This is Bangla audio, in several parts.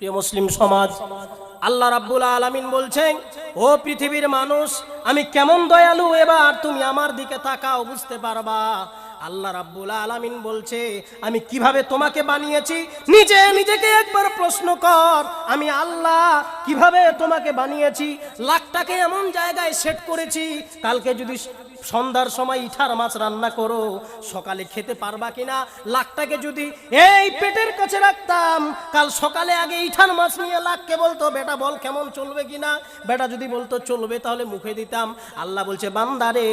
প্রিয় মুসলিম সমাজ, আল্লাহ রাব্বুল আলামিন বলছেন, ও পৃথিবীর মানুষ, আমি কেমন দয়ালু, এবার তুমি আমার দিকে তাকাও, বুঝতে পারবা? আল্লাহ রাব্বুল আলামিন বলছে, আমি কীভাবে তোমাকে বানিয়েছি? নিজে নিজেকে একবার প্রশ্ন কর, আমি আল্লাহ কীভাবে তোমাকে বানিয়েছি? লাখটাকে এমন জায়গায় সেট করেছি, কালকে যদি সন্ধ্যার সময় ইঠার মাছ রান্না করো, সকালে খেতে পারবা কিনা? লাখটাকে যদি এই পেটের কাছে রাখতাম, কাল সকালে আগে ইঠার মাছ নিয়ে লাখকে বলতো, বেটা, বল কেমন চলবে কিনা? বেটা যদি বলতো, চলবে তাহলে মুখে দিতাম। আল্লাহ বলছে বান্দারে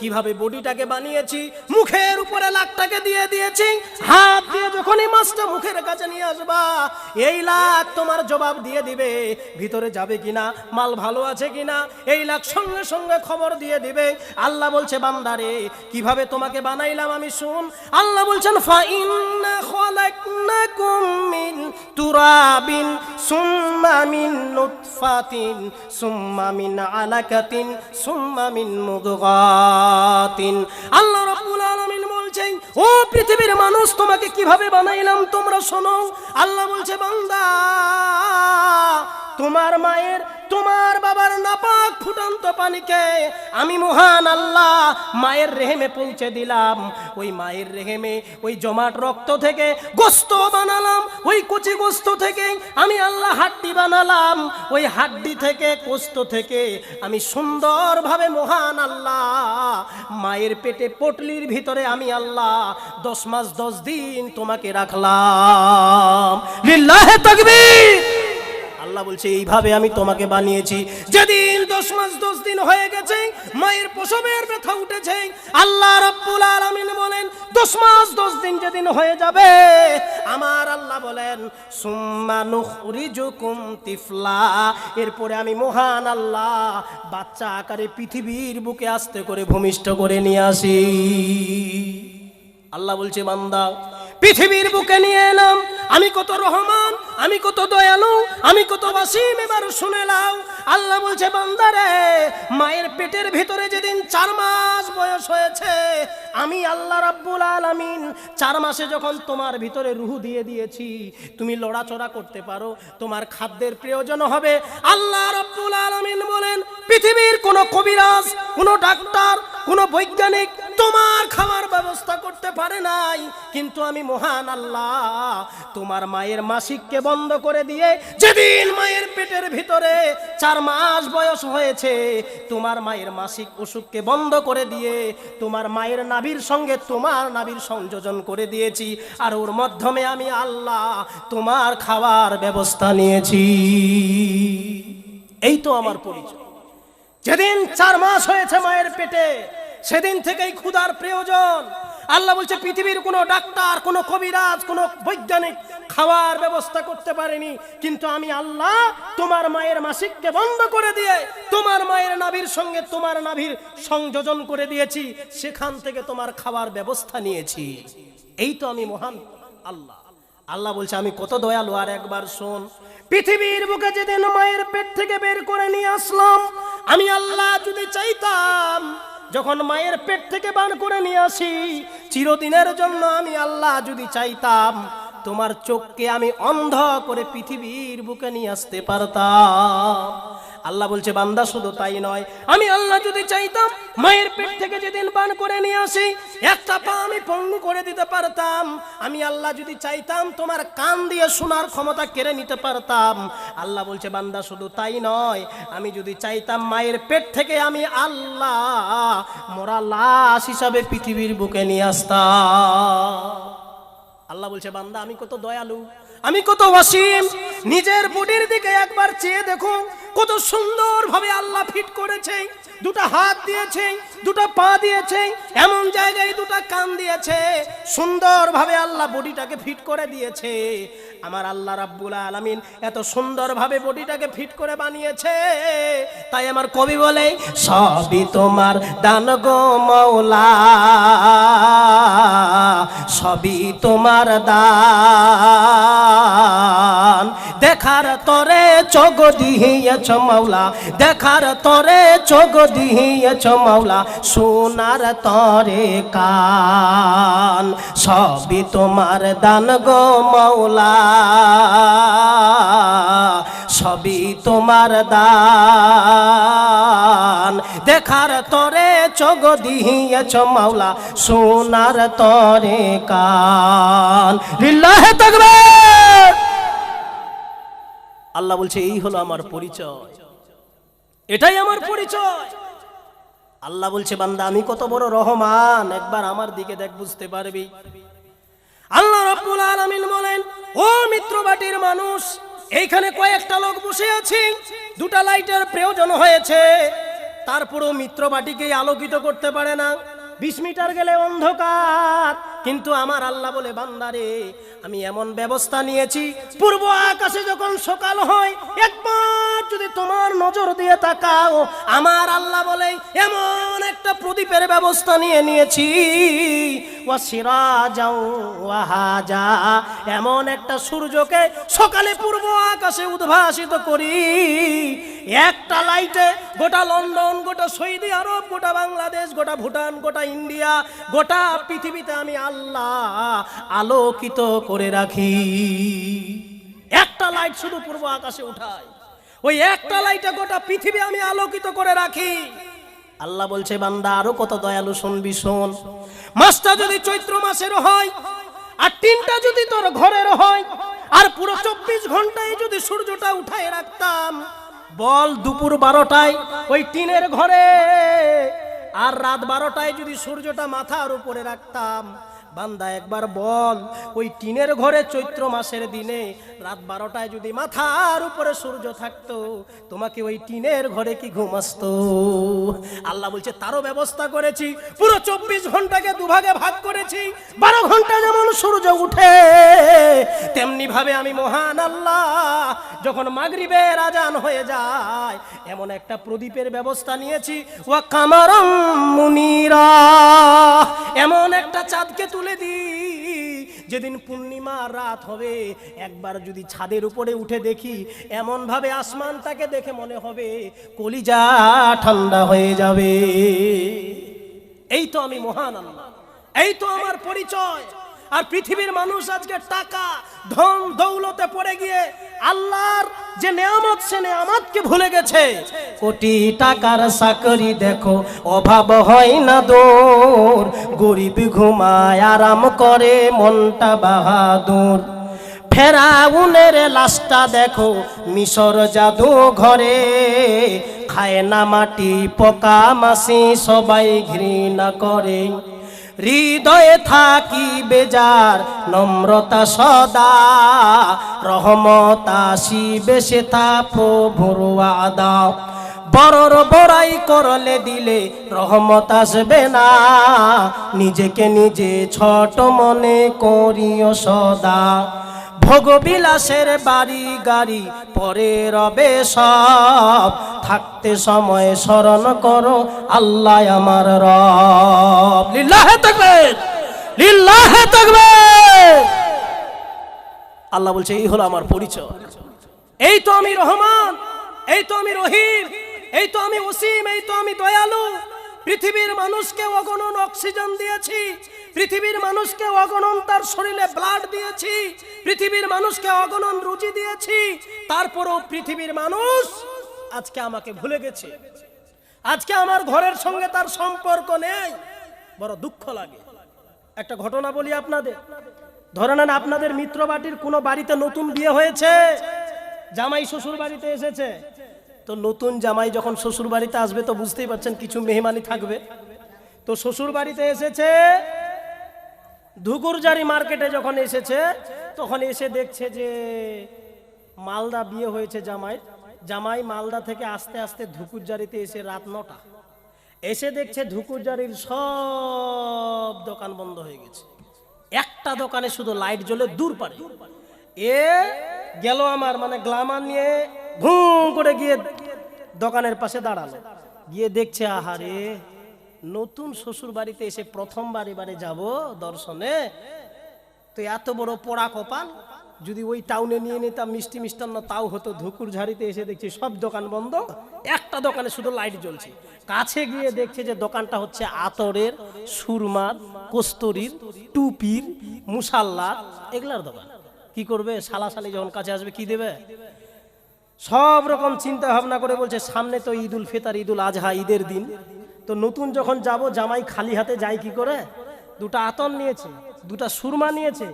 কীভাবে বডিটাকে বানিয়েছি? মুখের উপরে লাখটাকে দিয়ে দিয়েছি। হাত দিয়ে যখনই মাছটা মুখের কাছে নিয়ে আসবা, এই লাখ তোমার জবাব দিয়ে দিবে, ভিতরে যাবে কিনা? মাল ভালো আছে কিনা? এই লাখ সঙ্গে সঙ্গে খবর দিয়ে দিবে। আল্লাহ বলছে বান্দারে কীভাবে তোমাকে বানাইলাম আমি শুন। আল্লাহ বলছেন তুরাবিন নুতফাতিন, সুম্মা আলাকাতিন, সুম্মা মুদগাতিন আল্লাহ রাব্বুল আলামিন বলছেন, ও পৃথিবীর মানুষ, তোমাকে কীভাবে বানাইলাম তোমরা শোনো? আল্লাহ বলছে, বান্দা, তোমার মায়ের, তোমার বাবার নাপাক ফুটন্ত পানিকে আমি মহান আল্লাহ মায়ের রেহেমে পৌঁছে দিলাম। ওই মায়ের রেহেমে, ওই জমাট রক্ত থেকে গোস্ত বানালাম, ওই কচি গোস্ত থেকে আমি আল্লাহ হাড্ডি বানালাম, ওই হাড্ডি থেকে, গোস্ত থেকে আমি সুন্দরভাবে মহান আল্লাহ মায়ের পেটে পটলির ভিতরে আমি আল্লাহ, দশ মাস, দশ দিন তোমাকে রাখলাম। লিল্লাহে তাকবীর। আল্লাহ বলছে, এইভাবে আমি তোমাকে বানিয়েছি। যেদিন দশ মাস, দশ দিন হয়ে গেছে, মায়ের প্রসবের ব্যথা উঠেছে, আল্লাহ রাব্বুল আলামিন বলেন, দশ মাস, দশ দিন যেদিন হয়ে যাবে, আমার আল্লাহ বলেন, সুম্মা নুখরিজুকুম তিফলা। এরপরে আমি মহান আল্লাহ, বাচ্চা আকারে পৃথিবীর বুকে আস্তে করে ভূমিষ্ঠ করে নিয়ে আসি। আল্লাহ বলছে, বান্দা, পৃথিবীর বুকে নিয়ে এলাম, আমি কত রহমান, আমি কত দয়ালু, আমি কত বাসিম এবার শুনে নাও। আল্লাহ বলছে বান্দারে মায়ের পেটের ভিতরে যেদিন চার মাস বয়স হয়েছে, আমি আল্লাহ রাব্বুল আলামিন চার মাসে যখন তোমার ভিতরে রুহু দিয়ে দিয়েছি, তুমি লড়াচড়া করতে পারো, তোমার খাদ্যের প্রয়োজন হবে। আল্লাহ রাব্বুল আলামিন বলেন, পৃথিবীর কোনো কবিরাজ, কোনো ডাক্তার, কোনো বৈজ্ঞানিক তোমার খাওয়ার ব্যবস্থা করতে পারে নাই। কিন্তু আমি মহান আল্লাহ, তোমার মায়ের মাসিককে বন্ধ করে দিয়ে যেদিন মায়ের পেটের ভিতরে চার মাস বয়স হয়েছে, তোমার মায়ের মাসিক অসুখকে বন্ধ করে দিয়ে তোমার মায়ের নাভির সঙ্গে তোমার নাভির সংযোজন করে দিয়েছি। আর ওর মাধ্যমে আমি আল্লাহ তোমার খাওয়ার ব্যবস্থা নিয়েছি। এই তো আমার পরিচয়। যেদিন চার মাস হয়েছে মায়ের পেটে সেদিন থেকেই ক্ষুধার প্রয়োজন। আল্লাহ বলছে, পৃথিবীর কোনো ডাক্তার, কোনো কবিরাজ, কোনো বৈজ্ঞানিক খাওয়ার ব্যবস্থা করতে পারেনি। কিন্তু আমি আল্লাহ তোমার মায়ের মাসিককে বন্ধ করে দিয়ে, তোমার মায়ের নাভির সঙ্গে তোমার নাভির সংযোজন করে দিয়েছি। সেখান থেকে তোমার খাওয়ার ব্যবস্থা নিয়েছি। এই তো আমি মহান আল্লাহ। আল্লাহ বলছে, আমি কত দয়ালু, আর একবার শোন। পৃথিবীর বুকে যেদিন মায়ের পেট থেকে বের করে নিয়ে আসলাম, আমি আল্লাহ যদি চাইতাম যখন মায়ের পেট থেকে বান করে নিয়ে আসি, চিরদিনের জন্য আমি আল্লাহ যদি চাইতাম, তোমার চোখকে আমি অন্ধ করে পৃথিবীর বুকে নিয়ে আসতে পারতাম। আল্লাহ বলছে, বান্দা, শুধু তাই নয়, আমি আল্লাহ যদি চাইতাম, মায়ের পেট থেকে যেদিন পান করে নিয়ে আসি, একটা পা আমি পঙ্গু করে দিতে পারতাম। আমি আল্লাহ যদি চাইতাম, তোমার কান দিয়ে শোনার ক্ষমতা কেড়ে নিতে পারতাম। আল্লাহ বলছে, বান্দা, শুধু তাই নয়, আমি যদি চাইতাম, মায়ের পেট থেকে আমি আল্লাহ মোরা লাশ হিসাবে পৃথিবীর বুকে নিয়ে আসতাম। আল্লাহ বলছে, বান্দা, আমি কত দয়ালু, আমি কত অসীম, নিজের বুটির দিকে একবার চেয়ে দেখো কত সুন্দর ভাবে আল্লাহ ফিট করেছে, দুটো হাত দিয়েছে, দুটো পা দিয়েছে, এমন জায়গায় দুটো কান দিয়েছে সুন্দর ভাবে আল্লাহ বডিটাকে ফিট করে দিয়েছে। আমার আল্লাহ রাব্বুল আলামিন এত সুন্দরভাবে বডিটাকে ফিট করে বানিয়েছে। তাই আমার কবি বলে, সবই তোমার দান গো মৌলা সবই তোমার দান। দেখার তরে চোখ দিয়েছ মাওলা, দেখার তরে চোখ দিয়েছ মাওলা, সোনার তরে কান। সবই তোমার দান গো মাওলা। সবই তোমার দান। দেখার তরে চোখ দিয়েছ মাওলা, সোনার তরে কান। লিল্লাহে তাকবীর। আল্লাহ বলছে, এই হলো আমার পরিচয়। এটাই আমার পরিচয়। আল্লাহ বলছে, বান্দা, আমি কত বড় রহমান, একবার আমার দিকে দেখ, বুঝতে পারবি। আল্লাহ রাব্বুল আলামিন বলেন, ও মিত্র মিত্রবাটির মানুষ, এইখানে কয়েকটা লোক বসে আছি, দুটা লাইটের প্রয়োজন হয়েছে। তারপরেও মিত্রবাটিকে আলোকিত করতে পারে না। বিশ মিটার গেলে অন্ধকার। কিন্তু আমার আল্লাহ বলে, বান্দারে, আমি এমন ব্যবস্থা নিয়েছি, পূর্ব আকাশে যখন সকাল হয়, একবার যদি তোমার নজর দিয়ে তাকাও, আমার আল্লাহ বলে এমন একটা প্রদীপের ব্যবস্থা নিয়ে নিয়েছি। এমন একটা সূর্যকে সকালে পূর্ব আকাশে উদ্ভাসিত করি। একটা লাইটে গোটা লন্ডন, গোটা সৌদি আরব, গোটা বাংলাদেশ, গোটা ভুটান, গোটা ইন্ডিয়া, গোটা পৃথিবীতে আমি আল্লাহ আলোকিত করে রাখি। একটা লাইট শুধু পূর্ব আকাশে উঠায়। ওই একটা লাইটে গোটা পৃথিবী আমি আলোকিত করে রাখি। আল্লাহ বলছে, বান্দা, আরও কত দয়ালু শুনবি, শোন। মাসটা যদি চৈত্র মাসের হয়, আর তিনটা যদি তোর ঘরের হয়, আর পুরো চব্বিশ ঘন্টায় যদি সূর্যটা উঠায় রাখতাম, বল দুপুর বারোটায় ওই টিনের ঘরে, আর রাত বারোটায় যদি সূর্যটা মাথার উপরে রাখতাম। বান্দা একবার বল, ওই টিনের ঘরে চৈত্র মাসের দিনে রাত বারোটায় যদি মাথার উপরে সূর্য থাকতো, তোমাকে ওই টিনের ঘরে কি ঘুম আসতো? আল্লাহ বলছে, তারও ব্যবস্থা করেছি, পুরো চব্বিশ ঘন্টাকে দুভাগে ভাগ করেছি, বারো ঘণ্টা যেমন সূর্য উঠে, তেমনি ভাবে আমি মহান আল্লাহ, যখন মাগরিবের রাজান হয়ে যায়, এমন একটা প্রদীপের ব্যবস্থা নিয়েছি, ওয়া কামারম মুনিরা, এমন একটা চাঁদকে তুলে দিই যেদিন পূর্ণিমা রাত হবে, একবার যদি ছাদের উপরে উঠে দেখি, এমনভাবে আসমান তাকে দেখে মনে হবে, কলিজা ঠান্ডা হয়ে যাবে। এই তো আমি মহান আল্লাহ। এই তো আমার পরিচয়। আর পৃথিবীর মানুষ আজকে টাকা, ধন, দৌলতে পড়ে গিয়ে আল্লাহর যে নেয়ামত, সে নেয়ামতকে ভুলে গেছে। কোটি টাকার চাকরি দেখো, অভাব হয় না দূর। গরিব ঘুমায় আরাম করে, মনটা বাহাদুর। ফেরাউনের লাশটা দেখো, মিশর জাদু ঘরে। খায় না মাটি, পোকা মাসি সবাই ঘৃণা করে। হৃদয়ে থাকি বেজার নম্রতা সদা, রহমত আসিবে সে তা প্রভুর আদা বড়র বড়াই করলে দিলে রহমত আসবে না, নিজেকে নিজে ছোট মনে করিও সদা। ভোগবিলাসের বাড়ি গাড়ি, পরে রবে সব। থাকতে সময় স্মরণ করো, আল্লাহ আমার রব। লিল্লাহে তাকবীর লিল্লাহে তাকবীর। আল্লাহ বলছে, এই হলো আমার পরিচয়। এই তো আমি রহমান, এই তো আমি রহিম, এই তো আমি ওসিম এই তো আমি দয়ালু। পৃথিবীর মানুষকে অগণন অক্সিজেন দিয়েছি। পৃথিবীর মানুষকে অগণন তার শরীরে ব্লাড দিয়েছি, পৃথিবীর মানুষকে অগণন রুচি দিয়েছি, তারপরও পৃথিবীর মানুষ আজকে আমাকে ভুলে গেছে। আজকে আমার ঘরের সঙ্গে তার সম্পর্ক নেই, বড় দুঃখ লাগে। একটা ঘটনা বলি আপনাদের। ধরে নেন আপনাদের মিত্রবাটির কোনো বাড়িতে নতুন বিয়ে হয়েছে? জামাই শ্বশুর বাড়িতে এসেছে। তো নতুন জামাই যখন শ্বশুর বাড়িতে আসবে তো বুঝতেই পারছেন কিছু মেহমানি থাকবে। তো শ্বশুর বাড়িতে এসেছে ধুকুরজারি মার্কেটে যখন এসেছে, তখন এসে দেখছে যে মালদা বিয়ে হয়েছে জামাই। জামাই মালদা থেকে আস্তে আস্তে ধুকুরজারিতে এসে রাত নটা। এসে দেখছে ধুকুরজারির সব দোকান বন্ধ হয়ে গেছে। একটা দোকানে শুধু লাইট জ্বলে দূর পারে। এ গেল আমার মানে গ্লামার নিয়ে ঘুম করে গিয়ে দোকানের পাশে দাঁড়াল। গিয়ে দেখছে, আহারে! নতুন শ্বশুর বাড়িতে এসে প্রথমবার এবারে যাব দর্শনে। তো এত বড় পোড়া কপাল। যদি ওই টাউনে নিয়ে নিতাম মিষ্টি মিষ্টান্ন, তাও হতো ধুকুর ঝাড়িতে এসে দেখছি সব দোকান বন্ধ। একটা দোকানে শুধু লাইট জ্বলছে। কাছে গিয়ে দেখছে যে দোকানটা হচ্ছে আতরের, সুরমার, কস্তুরির, টুপির মুসাল্লা এগুলার দোকান। কি করবে? সালা সালি যখন কাছে আসবে, কি দেবে? সব রকম চিন্তা ভাবনা করে বলছে, সামনে তো ঈদুল ফিতর, ঈদুল আজহা, ঈদের দিন। তো নতুন যখন যাব, জামাই খালি হাতে যায় কি করে? দুটা আতন নিয়েছে, দুটা সুরমা নিয়েছে,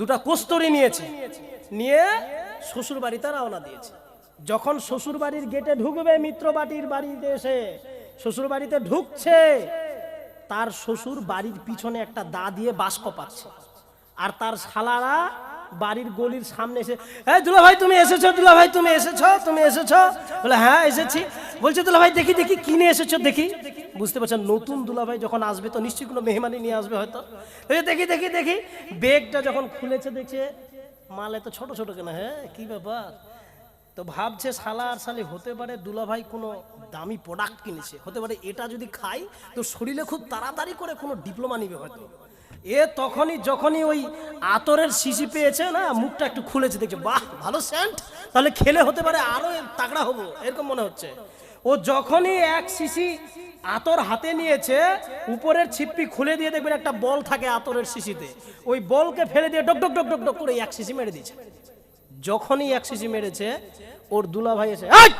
দুটা কস্তরি নিয়েছে। নিয়ে শ্বশুর বাড়িতে রওনা দিয়েছে। যখন শ্বশুর বাড়ির গেটে ঢুকবে মিত্র বাটির বাড়িতে এসে শ্বশুর বাড়িতে ঢুকছে, তার শ্বশুর বাড়ির পিছনে একটা দা দিয়ে বাস্ক পাচ্ছে। আর তার শালারা বাড়ির গলির সামনে এসে হ্যাঁ দুলা ভাই তুমি এসেছ দুলা ভাই তুমি এসেছ তুমি এসেছ? বলে হ্যাঁ এসেছি। বলছে দুলা ভাই দেখি দেখি কিনে এসেছ, দেখি। বুঝতে পারছেন? নতুন দুলা ভাই যখন আসবে তো নিশ্চয়ই কোনো মেহমানি নিয়ে আসবে হয়তো। দেখি দেখি দেখি। বেগটা যখন খুলেছে, দেখছে মাল এত ছোট ছোট কেনা? হ্যাঁ কি ব্যাপার? তো ভাবছে শালা আর শালি হতে পারে দুলাভাই কোনো দামি প্রোডাক্ট কিনেছে। হতে পারে এটা যদি খাই, তো শরীরে খুব তাড়াতাড়ি করে কোনো ডিপ্লোমা নিবে হয়তো। এ তখনই, যখনই ওই আতরের শিশি পেয়েছে না, মুখটা একটু খুলেছে, দেখছে, বাহ, ভালো সেন্ট তাহলে খেলে হতে পারে আরও তাগড়া হব। এরকম মনে হচ্ছে। ও যখনই এক শিশি আতর হাতে নিয়েছে, উপরের ছিপ্পি খুলে দিয়ে দেখবেন একটা বল থাকে আতরের শিশিতে ওই বলকে ফেলে দিয়ে ডক ডক ডক ডক ডক করে এক শিশি মেরে দিয়েছে যখনই এক শিশি মেরেছে, ওর দুলা ভাই এসে, "এই!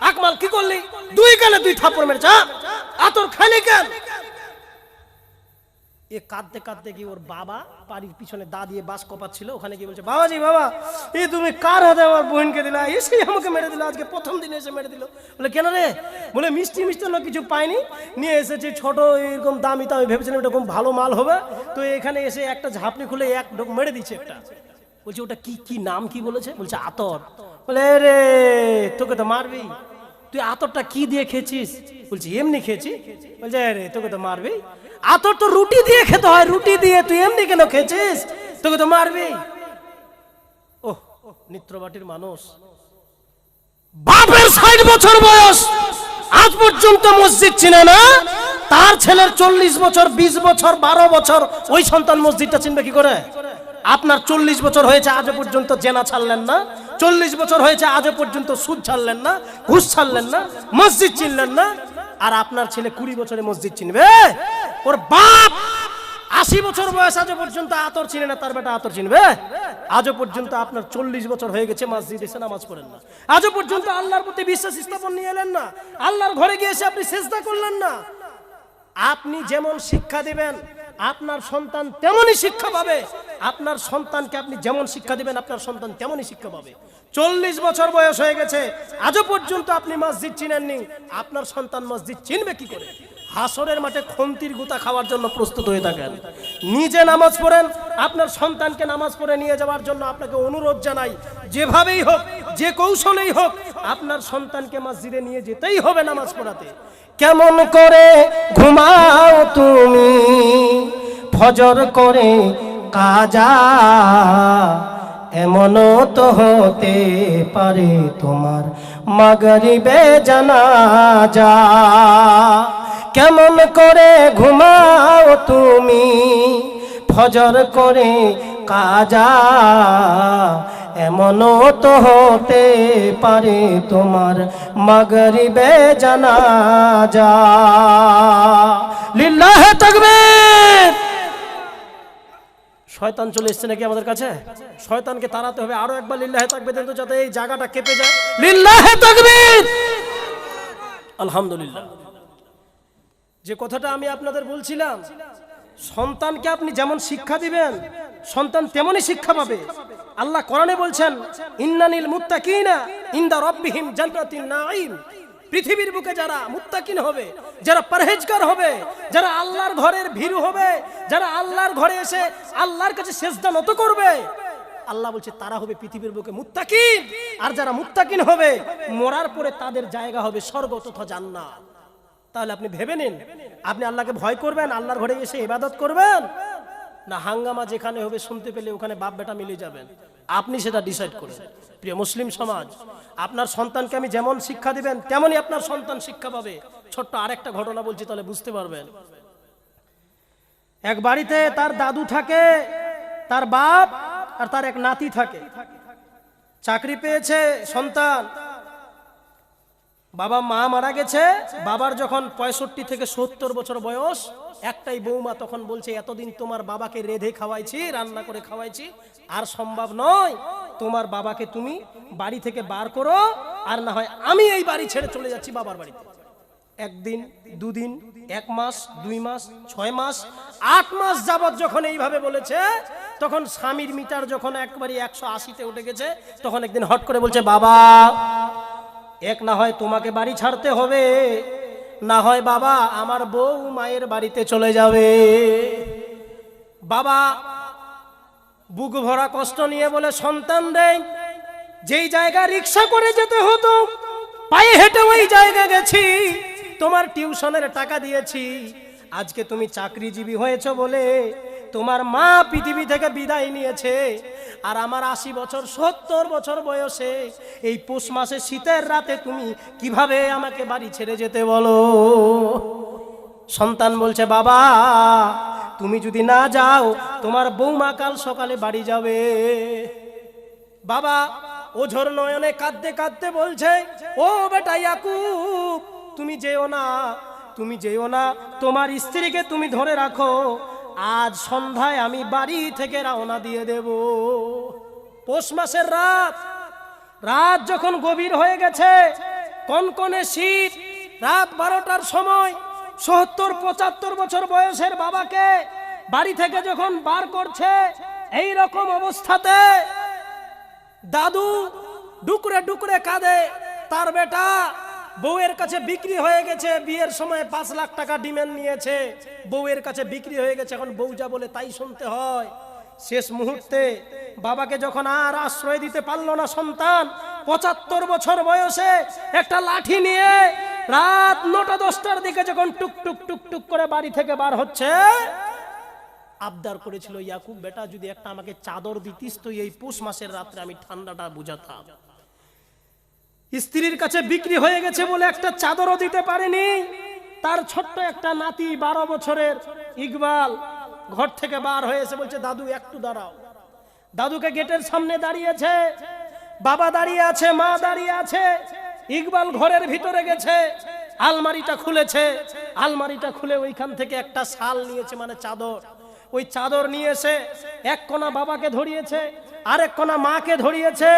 আকমাল, কি করলি দুই কানে দুই থাপড় মেরেছে? আতর খালি কেন এ কাঁদতে কাঁদতে গিয়ে ওর বাবা বাড়ির পিছনে দা দিয়ে বাস কপাচ্ছিল। ওখানে কি বলছে, বাবাজি, বাবা, এ তুমি কার হাতে আমার বোনকে দিলা? এসে আমাকে মেরে দিল, আজকে প্রথম দিন এসে মেরে দিল। বলে, কেন রে? বলে, মিষ্টি মিষ্টি না কিছু পাইনি। নিয়ে এসেছে ছোট, এরকম দামি তো আমি ভেবেছিলাম এরকম ভালো মাল হবে। তো এখানে এসে একটা ঝাঁপনি খুলে এক মেরে দিচ্ছে একটা। বলছে, ওটা কি কি নাম কি বলেছে? বলছে, আতর। বলে রে, তোকে তো মারবি। তুই আতরটা কি দিয়ে খেয়েছিস? বলছি, এমনি খেয়েছি। বলছে রে, তোকে তো মারবি। আতর তো রুটি দিয়ে খেতে হয়, রুটি দিয়ে তুই এমনি কেন খেয়েছিস? তোকে তো মারবি। ওহ নিত্রবাটির মানুষ। বাপের ষাট বছর বয়স। আজ পর্যন্ত মসজিদ চিনে না? তার ছেলের চল্লিশ বছর, বিশ বছর, বারো বছর, ওই সন্তান মসজিদটা চিনবে কি করে? আপনার চল্লিশ বছর হয়েছে আজও পর্যন্ত জেনা ছাড়লেন না। চল্লিশ বছর হয়েছে আজও পর্যন্ত সুদ ছাড়লেন না, ঘুষ ছাড়লেন না, মসজিদ চিনলেন না। আর আপনার ছেলে কুড়ি বছরে মসজিদ চিনবে? ওর বাপ আশি বছর বয়স আজও পর্যন্ত আতর চিনে না, তার বেটা আতর চিনবে আজও পর্যন্ত আপনার চল্লিশ বছর হয়ে গেছে, মসজিদ এসে নামাজ পড়েন না। আজও পর্যন্ত আল্লাহর প্রতি বিশ্বাস স্থাপন নিয়ে এলেন না। আল্লাহর ঘরে গিয়ে এসে আপনি চেষ্টা করলেন না। আপনি যেমন শিক্ষা দিবেন, আপনার সন্তান তেমনই শিক্ষা পাবে। আপনার সন্তানকে আপনি যেমন শিক্ষা দিবেন, আপনার সন্তান তেমনই শিক্ষা পাবে। চল্লিশ বছর বয়স হয়ে গেছে, আজও পর্যন্ত আপনি মসজিদ চিনেননি। আপনার সন্তান মসজিদ চিনবে কি করে? হাসরের মাঠে খন্তির গুতা খাওয়ার জন্য প্রস্তুত হয়ে থাকেন। নিজে নামাজ পড়েন, আপনার সন্তানকে নামাজ পড়ে নিয়ে যাওয়ার জন্য আপনাকে অনুরোধ জানাই, যেভাবেই হোক, যে কৌশলেই হোক, আপনার সন্তানকে মসজিদে নিয়ে যেতেই হবে নামাজ পড়াতে। কেমন করে ঘুমাও তুমি? ফজর করে কাজা এমনও তো হতে পারে তোমার মাগরিবে জানাজা। কেমন করে ঘুমাও তুমি? ফজর করে কাজা এমনও তো হতে পারে তোমার মাগরিবে জানাজা। লিল্লাহে তাকবীর! শয়তান চলে এসছে নাকি আমাদের কাছে? শয়তানকে তাড়াতে হবে আরও একবার লিল্লাহে থাকবে দেন যাতে এই জায়গাটা কেঁপে যায়। লিল্লাহে তাকবীর! আলহামদুলিল্লাহ। যে কথাটা আমি আপনাদের বলছিলাম, সন্তানকে আপনি যেমন শিক্ষা দিবেন, সন্তান তেমনই শিক্ষা পাবে। আল্লাহ কোরআনে বলছেন, ইন্নানিল মুত্তাকিনা ইনদা রাব্বিহিম জান্নাতিন নাঈম। পৃথিবীর বুকে যারা মুত্তাকিন হবে, যারা পরহেজগার হবে, যারা আল্লাহর ঘরের ভীরু হবে, যারা আল্লাহর ঘরে এসে আল্লাহর কাছে সেজদা নত করবে, আল্লাহ বলছে, তারা হবে পৃথিবীর বুকে মুত্তাকিন। আর যারা মুত্তাকিন হবে, মরার পরে তাদের জায়গা হবে স্বর্গ তথা জান্নাত। তাহলে আপনি ভেবে নিন। আপনি আল্লাহকে ভয় করবেন, আল্লাহর ঘরে এসে ইবাদত করবেন? না, হাঙ্গামা যেখানে হবে শুনতে পেলে ওখানে বাপ বেটা মিলে যাবেন। আপনি সেটা ডিসাইড করেন। প্রিয় মুসলিম সমাজ, আপনার সন্তানকে আমি যেমন শিক্ষা দিবেন, তেমনই আপনার সন্তান শিক্ষা পাবে। ছোট্ট আরেকটা ঘটনা বলছি, তাহলে বুঝতে পারবেন। এক বাড়িতে তার দাদু থাকে, তার বাপ আর তার এক নাতি থাকে। চাকরি পেয়েছে সন্তান বাবা মা মারা গেছে, বাবার যখন পঁয়ষট্টি থেকে সত্তর বছর বয়স, একটাই বৌমা তখন বলছে, এতদিন তোমার বাবাকে রেধে খাওয়াইছি, রান্না করে খাওয়াইছি, আর সম্ভব নয়, তোমার বাবাকে তুমি বাড়ি থেকে বার করো, আর না হয় আমি এই বাড়ি ছেড়ে চলে যাচ্ছি বাবার বাড়িতে। একদিন, দুদিন, এক মাস, দুই মাস, ছয় মাস, আট মাস যাবৎ যখন এইভাবে বলেছে, তখন স্বামীর মিটার যখন একবারে একশো আশিতে উঠে গেছে, তখন একদিন হট করে বলছে, বাবা এক না হয় তোমাকে বাড়ি ছাড়তে হবে, না হয় বাবা আমার বউ মায়ের বাড়িতে চলে যাবে। বাবা, বুক ভরা কষ্ট নিয়ে বলে, সন্তান দেয় যেই জায়গা রিক্সা করে যেতে হতো, পায়ে হেঁটে ওই জায়গা গেছি, তোমার টিউশনের টাকা দিয়েছি, আজকে তুমি চাকরিজীবী হয়েছ বলে তোমার মা পৃথিবী থেকে বিদায় নিয়েছে আর আমার আশি বছর, সত্তর বছর বয়সে এই পৌষ মাসে শীতের রাতে তুমি কীভাবে আমাকে বাড়ি ছেড়ে যেতে বলো? সন্তান বলছে, বাবা, তুমি যদি না যাও, তোমার বৌমা কাল সকালে বাড়ি যাবে। বাবা, ওঝর নয়নে কাঁদতে কাঁদতে বলছে, ও বেটা ইয়াকুব, তুমি যেও না, তুমি যেও না, তোমার স্ত্রীকে তুমি ধরে রাখো। আজ সন্ধ্যায় আমি বাড়ি থেকে রওনা দিয়ে দেব। পৌষ মাসের রাত। রাত যখন গভীর হয়ে গেছে, কনকনে শীত, রাত বারোটার সময় সত্তর, পঁচাত্তর বছর বয়সের বাবাকে বাড়ি থেকে যখন বার করছে, এই রকম অবস্থাতে দাদু ডুকরে ডুকরে কাঁদে, তার বেটা বউয়ের কাছে বিক্রি হয়ে গেছে, বিয়ের সময় পাঁচ লাখ টাকা ডিমান্ড নিয়েছে। বউয়ের কাছে বিক্রি হয়ে গেছে, এখন বউ যা বলে তাই শুনতে হয়। শেষ মুহূর্তে বাবাকে যখন আর আশ্রয় দিতে পারল না সন্তান, পঁচাত্তর বছর বয়সে একটা লাঠি নিয়ে রাত নটা দশটার দিকে যখন টুক টুক টুক টুক করে বাড়ি থেকে বার হচ্ছে, আবদার করেছিল, ইয়াকুব, বেটা, যদি একটা আমাকে চাদর দিতিস, তো এই পৌষ মাসের রাত্রে আমি ঠান্ডাটা বুঝাতাম। স্ত্রীর কাছে বিক্রি হয়ে গেছে বলে একটা চাদরও দিতে পারেনি। তার ছোট্ট একটা নাতি বারো বছরের ইকবাল ঘর থেকে বার হয়েছে বলছে, দাদু, একটু দাঁড়াও। দাদুকে গেটের সামনে দাঁড়িয়েছে। বাবা দাঁড়িয়ে আছে, মা দাঁড়িয়ে আছে। ইকবাল ঘরের ভিতরে গেছে, আলমারিটা খুলেছে। আলমারিটা খুলে ওইখান থেকে একটা শাল নিয়েছে মানে চাদর। ওই চাদর নিয়ে এসে এক কোনা বাবাকে ধরিয়েছে, আরেক কোনা মাকে ধরিয়েছে।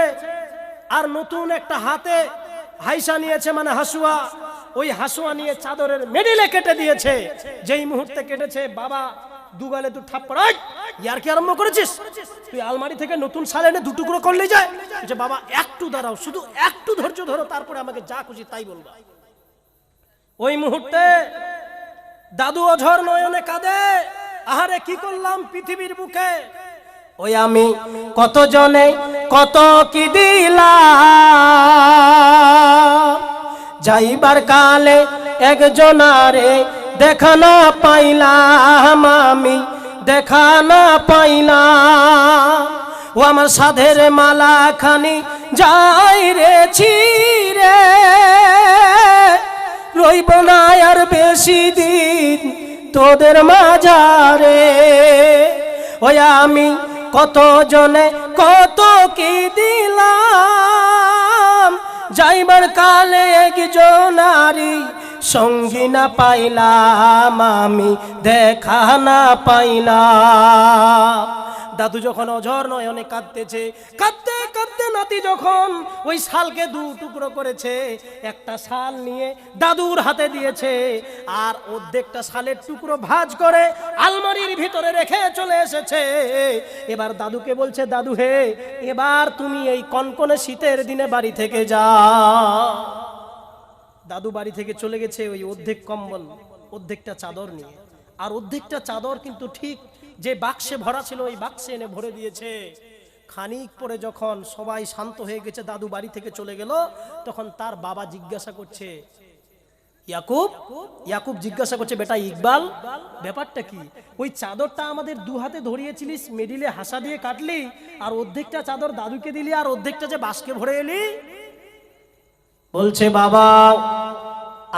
আর নতুন একটা হাতে হাইসা নিয়েছে মানে হাসুয়া। ওই হাসুয়া নিয়ে চাদরের মেডিলে কেটে দিয়েছে। যেই মুহূর্তে কেটেছে বাবা দুগালে দু থাপ্পড় "এই, ইয়ার কি আরম্ভ করেছিস? তুই আলমারি থেকে নতুন সাল এনে দুটুকরো করলে যায় যে বাবা একটু দাঁড়াও শুধু একটু ধৈর্য ধরো তারপরে আমাকে যা খুশি তাই বলবা। ওই মুহূর্তে দাদু অঝর নয়নে কাঁদে আহারে কি করলাম পৃথিবীর বুকে? ওই আমি কত জনে কত কি দিলাম? যাইবার কালে একজনারে দেখা না পাইলাম আমি, দেখা না পাইলাম। ও আমার সাধের মালা খানি যাই রে ছিরে রইব না আর বেশি দিন তোদের মাঝারে। ওই আমি কত জনে কত কি দিলাম? যাইবার কালে নারী সঙ্গী না পাইলাম, আমি দেখা না পাইলাম। দাদু যখন অঝর নয়নে কাঁদতেছে, কাঁদতে কাঁদতে নাতি যখন ওই শালকে দু টুকরো করেছে, একটা শাল নিয়ে দাদুর হাতে দিয়েছে, আর অর্ধেকটা শালের টুকরো ভাজ করে আলমারির ভিতরে রেখে চলে এসেছে। এবার দাদুকে বলছে, দাদু হে, এবার তুমি এই কনকনে শীতের দিনে বাড়ি থেকে যা দাদু বাড়ি থেকে চলে গেছে ওই অর্ধেক কম্বল, অর্ধেকটা চাদর নিয়ে। আর অর্ধেকটা চাদর কিন্তু ঠিক যে বাক্সে ভরা ছিল, ওই বাক্সে এনে ভরে দিয়েছে। খানিক পরে যখন সবাই শান্ত হয়ে গেছে, দাদু বাড়ি থেকে চলে গেল, তখন তার বাবা জিজ্ঞাসা করছে, ইয়াকুব ইয়াকুব জিজ্ঞাসা করছে, বেটা ইকবাল, ব্যাপারটা কি? ওই চাদরটা আমাদের দু হাতে ধরিয়েছিলিস, মেডিলে হাসা দিয়ে কাটলি, আর অর্ধেকটা চাদর দাদুকে দিলি, আর অর্ধেকটা যে বাসকে ভরে এলি? বলছে, বাবা,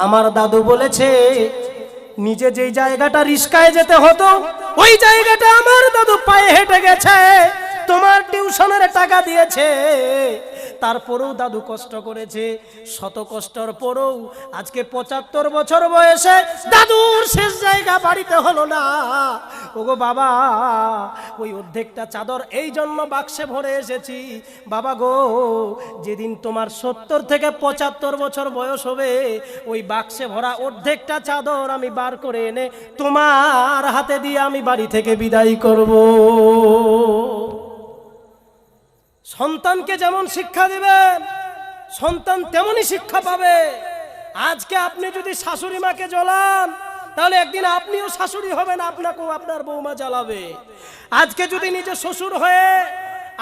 আমার দাদু বলেছে নিজে যেই জায়গাটা রিস্কায় যেতে হতো, ওই জায়গাটা আমার দাদু পায়ে হেঁটে গেছে। তোমার টিউশনের টাকা দিয়েছে। তারপরেও দাদু কষ্ট করেছে, শত কষ্টর পরেও আজকে পঁচাত্তর বছর বয়সে দাদুর শেষ জায়গা বাড়িতে হলো না। ওগো বাবা, ওই অর্ধেকটা চাদর এই জন্য বাক্সে ভরে এসেছি। বাবা গো, যেদিন তোমার সত্তর থেকে পঁচাত্তর বছর বয়স হবে, ওই বাক্সে ভরা অর্ধেকটা চাদর আমি বার করে এনে তোমার হাতে দিয়ে আমি বাড়ি থেকে বিদায় করব। সন্তানকে যেমন শিক্ষা দিবেন সন্তান তেমনই শিক্ষা পাবে। আজকে আপনি যদি শাশুড়ি মাকে জ্বলান, তাহলে একদিন আপনিও শাশুড়ি হবেন, আপনাকেও আপনার বৌমা জ্বালাবে। আজকে যদি নিজে শ্বশুর হয়ে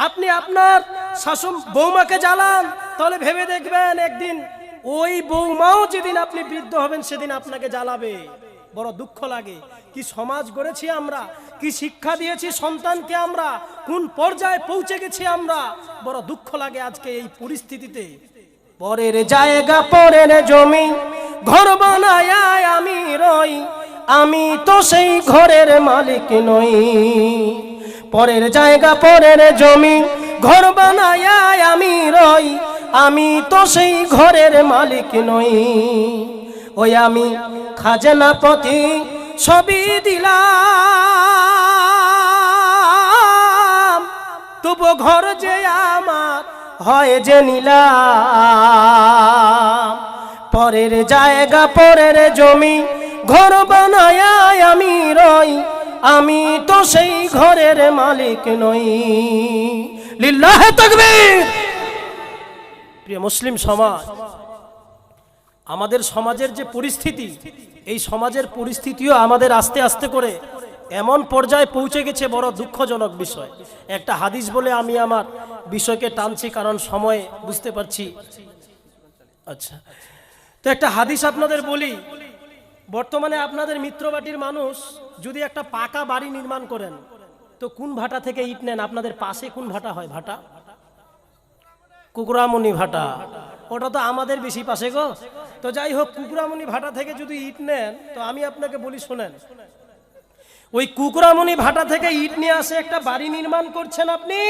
আপনি আপনার শাশুড় বৌমাকে জ্বালান, তাহলে ভেবে দেখবেন একদিন ওই বৌমাও যেদিন আপনি বৃদ্ধ হবেন, সেদিন আপনাকে জ্বালাবে। বড় দুঃখ লাগে। কি সমাজ গড়েছি আমরা? কি শিক্ষা দিয়েছি সন্তানকে আমরা? কোন পর্যায়ে পৌঁছে গেছি আমরা? বড় দুঃখ লাগে আজকে এই পরিস্থিতিতে। পরের জায়গা, পরের জমি, ঘর বানায় আমি রই। আমি তো সেই ঘরের মালিক নই। পরের জায়গা, পরের জমি, ঘর বানায় আমি রই। আমি তো সেই ঘরের মালিক নই। ওই আমি খাজনা ছবি দিলাম। তবু ঘর যে আমার হয় যে নিলাম। পরের জায়গা, পরের জমি, ঘর বানায় আমি রই। আমি তো সেই ঘরের মালিক নই। লিল্লাহ তাকবীর। প্রিয় মুসলিম সমাজ আমাদের সমাজের যে পরিস্থিতি, এই সমাজের পরিস্থিতিও আমাদের আস্তে আস্তে করে এমন পর্যায়ে পৌঁছে গেছে বড় দুঃখজনক বিষয়। একটা হাদিস বলে আমি আমার বিষয়কে টানছি কারণ সময়ে বুঝতে পারছি। আচ্ছা তো একটা হাদিস আপনাদের বলি। বর্তমানে আপনাদের মিত্রবাটির মানুষ যদি একটা পাকা বাড়ি নির্মাণ করেন, তো কোন ভাটা থেকে ইট নেন? আপনাদের পাশে কোন ভাটা হয়? ভাটা? কুকুরামণি ভাটা। ওটা তো আমাদের বেশি পাশে গো। তো যাই হোক, কুকুরামণি ভাটা থেকে যদি ইট নেন, তো আমি আপনাকে বলি, শোনেন। ওই কুকুরামণি ভাটা থেকে ইট নিয়ে আসে একটা বাড়ি নির্মাণ করছেন আপনি।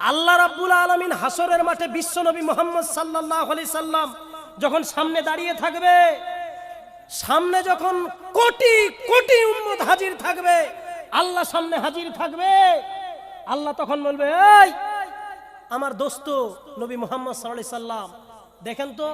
আল্লাহ রাব্বুল আলমিন হাসরের মাঠে বিশ্বনবী মোহাম্মদ সাল্লাহ আলি সাল্লাম যখন সামনে দাঁড়িয়ে থাকবে, সামনে যখন কোটি কোটি উম্মত হাজির থাকবে, আল্লাহ সামনে হাজির থাকবে, আল্লাহ তখন বলবে, এই আমার দোস্ত নবী মোহাম্মদ সাল্লাম। দেখেন তো